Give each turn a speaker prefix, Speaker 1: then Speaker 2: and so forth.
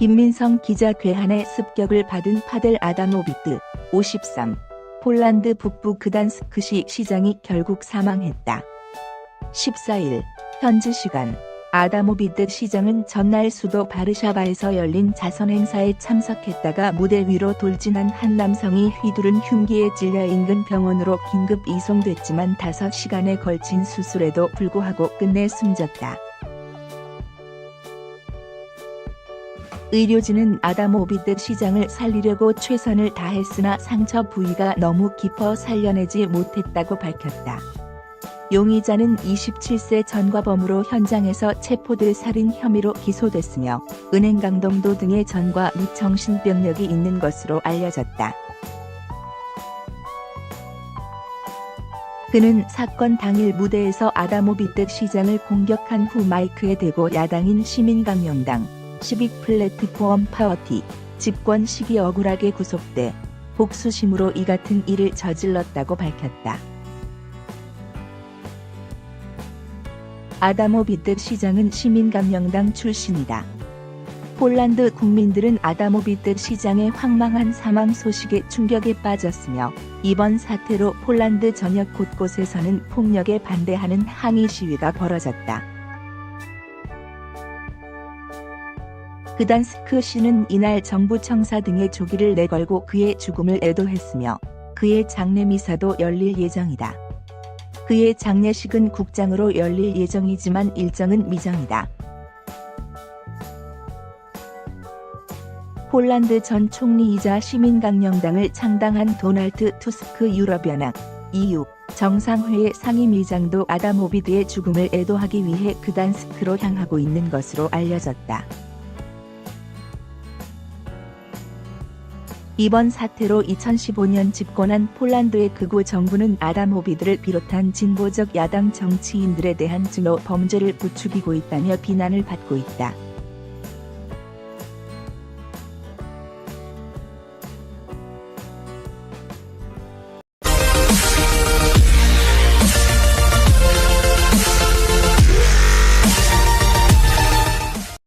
Speaker 1: 김민성 기자 괴한의 습격을 받은 파델 아다모비트 53 폴란드 북부 그단스크시 시장이 결국 사망했다. 14일 현지 시간 아다모비트 시장은 전날 수도 바르샤바에서 열린 자선 행사에 참석했다가 무대 위로 돌진한 한 남성이 휘두른 흉기에 찔려 인근 병원으로 긴급 이송됐지만 5시간에 걸친 수술에도 불구하고 끝내 숨졌다. 의료진은 아다모비드 시장을 살리려고 최선을 다했으나 상처 부위가 너무 깊어 살려내지 못했다고 밝혔다. 용의자는 27세 전과범으로 현장에서 체포돼 살인 혐의로 기소됐으며 은행 강동도 등의 전과 및 정신병력이 있는 것으로 알려졌다. 그는 사건 당일 무대에서 아다모비드 시장을 공격한 후 마이크에 대고 야당인 시민강령당 시빅 플랫폼 파워티 집권 시기 억울하게 구속돼 복수심으로 이 같은 일을 저질렀다고 밝혔다. 아다모 비트 시장은 시민감령당 출신이다. 폴란드 국민들은 아다모 비트 시장의 황망한 사망 소식에 충격에 빠졌으며 이번 사태로 폴란드 전역 곳곳에서는 폭력에 반대하는 항의 시위가 벌어졌다. 그단스크 시는 이날 정부 청사 등의 조기를 내걸고 그의 죽음을 애도했으며 그의 장례 미사도 열릴 예정이다. 그의 장례식은 국장으로 열릴 예정이지만 일정은 미정이다. 폴란드 전 총리이자 시민강령당을 창당한 도널드 투스크 유럽연합 EU 정상회의 상임위장도 아다모비드의 죽음을 애도하기 위해 그단스크로 향하고 있는 것으로 알려졌다. 이번 사태로 2015년 집권한 폴란드의 극우 정부는 아다모비드를 비롯한 진보적 야당 정치인들에 대한 증오 범죄를 부추기고 있다며 비난을 받고 있다.